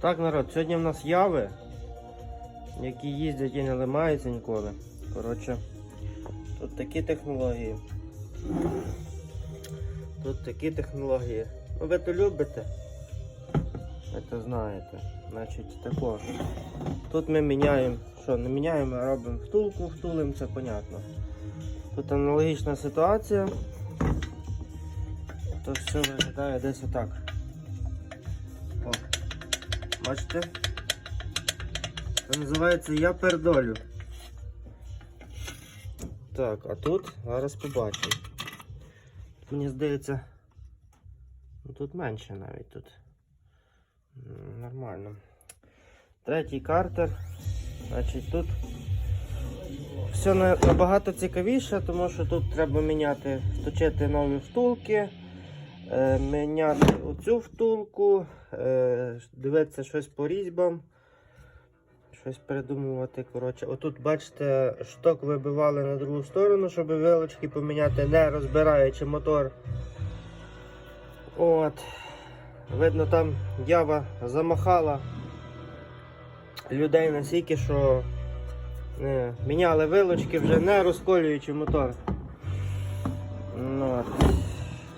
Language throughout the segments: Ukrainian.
Так, народ, сьогодні в нас яви, які їздять і не ламаються ніколи. Коротше, тут такі технології. Тут такі технології. Ну ви то любите. Ви то знаєте. Значить тако. Тут ми міняємо, що не міняємо, а робимо втулку, втулимо, це понятно. Тут аналогічна ситуація. То все виглядає десь отак. Бачите? Це називається Я пердолю. Так, а тут зараз побачимо. Мені здається, ну тут менше навіть тут. Нормально. Третій картер. Значить тут все набагато цікавіше, тому що тут треба міняти, вточити нові втулки, е, міняти оцю втулку, е, дивитися щось по різьбам, щось придумувати. Коротше. Отут, бачите, шток вибивали на другу сторону, щоб вилочки поміняти, не розбираючи мотор. От. Видно, там ява замахала людей настільки, що не, міняли вилочки вже не розколюючи мотор.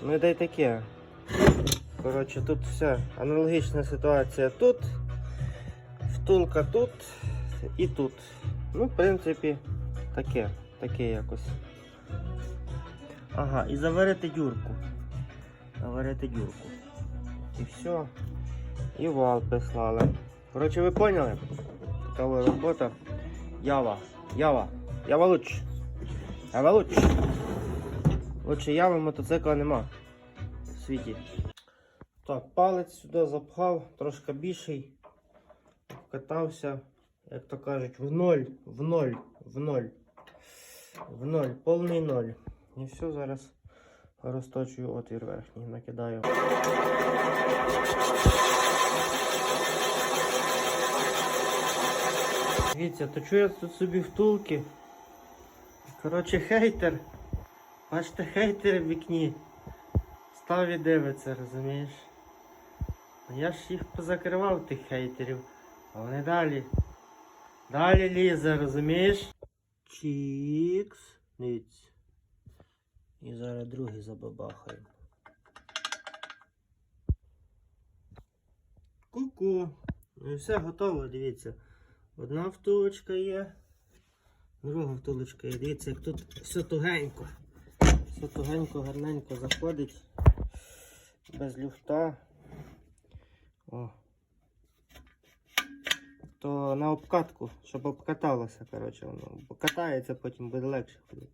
Ну, і дай таке. Коротше, тут все. Аналогічна ситуація тут, втулка тут і тут. Ну, в принципі, таке, таке якось. Ага, і заварити дюрку. Заварити дюрку. І все. І вал прислали. Коротше, ви поняли? Така робота. Ява. Ява. Ява луч. Ява луч. Лучше яви мотоцикла нема в світі. Так, палець сюди запхав, трошки більший. Вкатався, як то кажуть, в ноль, в ноль, в ноль. В ноль, повний ноль. І все, зараз розточую отвір верхній, накидаю. Дивіться, точу я тут собі втулки. Коротше, хейтер. Бачите, хейтер в вікні. Став і дивиться, розумієш? А я ж їх позакривав, тих хейтерів. А вони далі. Далі лізе, розумієш? Чікс. Дивіться. І зараз другий забабахаємо. Ку-ку. Ну і все готово, дивіться. Одна втулочка є, друга втулочка є. Дивіться, як тут все тугенько. Все тугенько, гарненько заходить. Без люфта. О. То на обкатку, щоб обкаталося, коротше, воно. Катається, потім буде легше ходити.